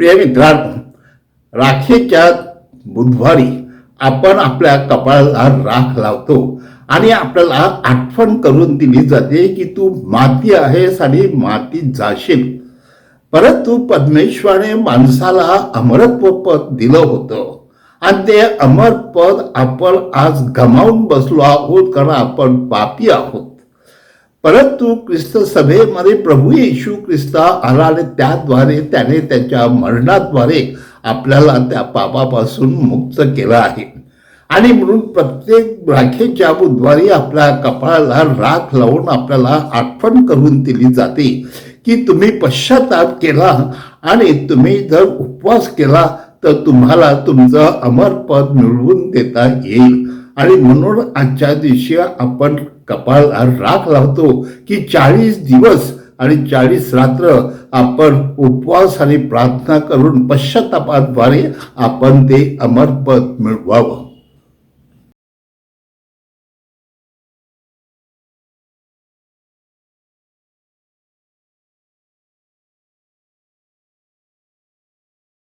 प्रिय मित्रांनो राखीच्या बुधवारी आपण आपल्या कपाळाला राख लावतो आणि आपल्याला आठवण करून दिली जाते की तू माती आहेस आणि माती जाशील. परंतु पद्मेश्वराने माणसाला अमरत्व पद दिलं होतं. आणि ते अमर पद आपण आज गमावून बसलो आहोत कारण आपण पापी आहोत. परंतु ख्रिस्त सभेमध्ये प्रभू येशू ख्रिस्त आला आणि त्याद्वारे त्याने त्याच्या मरणाद्वारे आपल्याला त्या पापापासून मुक्त केलं आहे. आणि म्हणून प्रत्येक राखेच्या बुधवारी आपल्या कपाळाला राख लावून आपल्याला आठवण करून दिली जाते की तुम्ही पश्चाताप केला आणि तुम्ही जर उपवास केला तर तुम्हाला तुमचं अमरपद मिळवून देता येईल. आणि म्हणून आजच्या दिवशी आपण कपाळाला राख लावतो की चाळीस दिवस आणि चाळीस रात्र आपण उपवास आणि प्रार्थना करून पश्चातापाद्वारे आपण ते अमरपद मिळवावं.